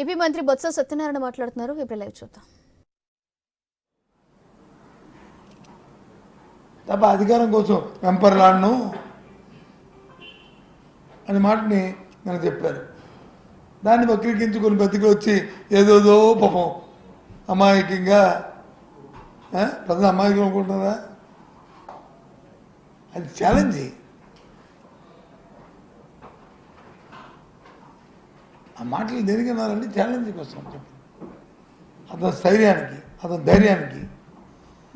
AP మంత్రి బొత్స సత్యనారాయణ మాట్లాడుతున్నారు. ఇప్పుడు లైవ్ చూద్దాం. తప్ప అధికారం కోసం వెంపర్లాడను అనే మాటని నేను చెప్పారు. దాన్ని వక్రీకరించుకొని బతికి వచ్చి ఏదోదో పాపం అమాయకంగా ప్రజలు అమాయకం అనుకుంటున్నారా? అది ఛాలెంజ్ ఆ మాటలు దేనికి అన్నారంటే ఛాలెంజ్ కోసం చెప్పి. అతని స్థైర్యానికి అతని ధైర్యానికి.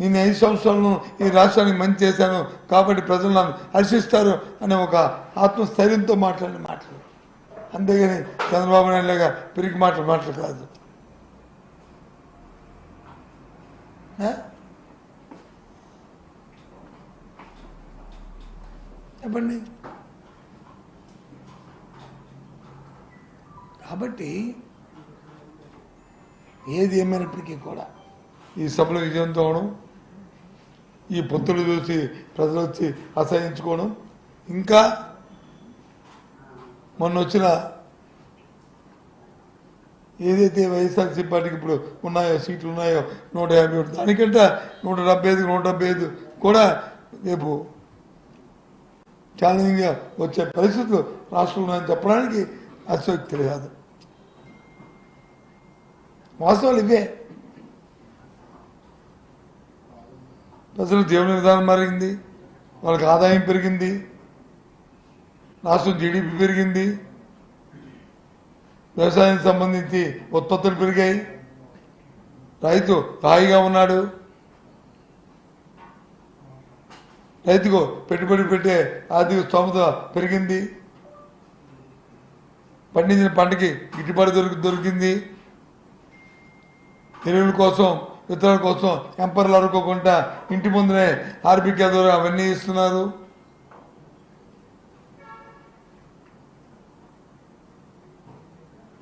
నేను ఐదు సంవత్సరాలను ఈ రాష్ట్రానికి మంచి చేశాను కాబట్టి ప్రజలు నన్ను హర్షిస్తారు అనే ఒక ఆత్మస్థైర్యంతో మాట్లాడిన మాటలు. అంతేగాని చంద్రబాబు నాయుడు లాగా పిరికి మాటలు మాటలు కాదు. చెప్పండి. కాబట్టి ఏది ఏమైనప్పటికీ కూడా ఈ సభలో విజయంతో అవడం ఈ పొత్తులు చూసి ప్రజలు వచ్చి అసహించుకోవడం ఇంకా మొన్న వచ్చిన ఏదైతే వైఎస్ఆర్సీ పార్టీకి ఇప్పుడు ఉన్నాయో సీట్లు ఉన్నాయో నూట యాభై ఒకటి దానికంటే నూట డెబ్బై ఐదు నూట డెబ్బై ఐదు కూడా రేపు ఛాలెంజింగ్గా వచ్చే పరిస్థితులు రాష్ట్రంలో ఉన్నాయని చెప్పడానికి అసక్తి కాదు వాస్తవాలు ఇవే. ప్రజలు జీవన విధానం మారింది వాళ్ళకి ఆదాయం పెరిగింది రాష్ట్రం జీడిపి పెరిగింది వ్యవసాయానికి సంబంధించి ఉత్పత్తులు పెరిగాయి రైతు హాయిగా ఉన్నాడు. రైతుకు పెట్టుబడి పెట్టే ఆర్థిక స్తోమత పెరిగింది. పండించిన పంటకి గిట్టుబాటు దొరికి దొరికింది. ఎరువుల కోసం విత్తనాల కోసం ఎంపర్లు అడుకోకుండా ఇంటి ముందునే ఆర్బికే ద్వారా అవన్నీ ఇస్తున్నారు.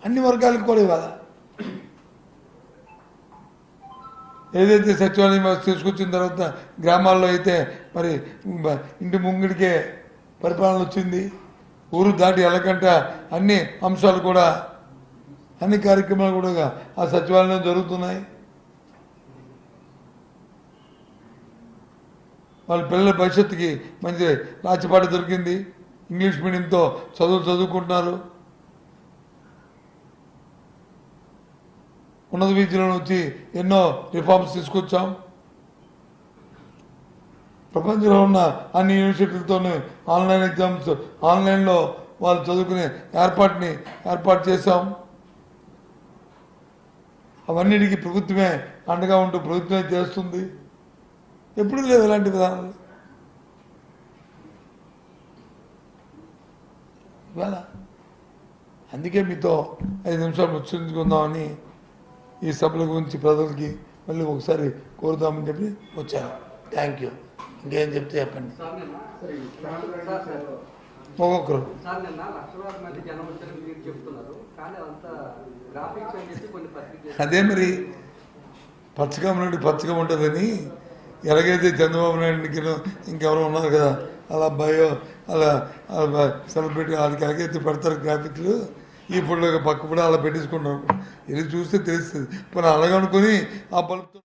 అన్ని వర్గాలకు కూడా ఇవ్వాలా. ఏదైతే సచివాలయం తీసుకొచ్చిన తర్వాత గ్రామాల్లో అయితే మరి ఇంటి ముంగిడికే పరిపాలన వచ్చింది. ఊరు దాటి వెళ్ళకంట అన్ని అంశాలు కూడా అన్ని కార్యక్రమాలు కూడా ఆ సచివాలయం జరుగుతున్నాయి. వాళ్ళ పిల్లల భవిష్యత్తుకి మంచి రాచిపాట దొరికింది. ఇంగ్లీష్ మీడియంతో చదువు చదువుకుంటున్నారు. ఉన్నత విద్యలో వచ్చి ఎన్నో రిఫార్మ్స్ తీసుకొచ్చాం. ప్రపంచంలో ఉన్న అన్ని యూనివర్సిటీలతోనూ ఆన్లైన్ ఎగ్జామ్స్ ఆన్లైన్లో వాళ్ళు చదువుకునే ఏర్పాటుని ఏర్పాటు చేశాం. అవన్నిటికీ ప్రభుత్వమే అండగా ఉంటూ ప్రభుత్వమే చేస్తుంది. ఎప్పుడు లేదు ఇలాంటి విధానాలు. ఇవాళ అందుకే మీతో ఐదు నిమిషాలు ముచ్చరించుకుందామని ఈ సభల గురించి ప్రజలకి మళ్ళీ ఒకసారి కోరుదామని చెప్పి వచ్చాను. థ్యాంక్ యూ ఇంకేం చెప్తే చెప్పండి. ఒక్కొక్కరు. అదే మరి పచ్చగా నుండి పచ్చగా ఉంటుందని ఎలాగైతే చంద్రబాబు నాయుడికి ఇంకెవరో ఉన్నారు కదా అలా బయో అలా సెలబ్రిటీ వాళ్ళకి ఎలాగైతే పెడతారు గ్రాఫిక్లు ఈ ఫోటో పక్క కూడా అలా పెట్టేసుకుంటారు ఇది చూస్తే తెలుస్తుంది. పోనీ అలాగనుకొని ఆ బల్బ్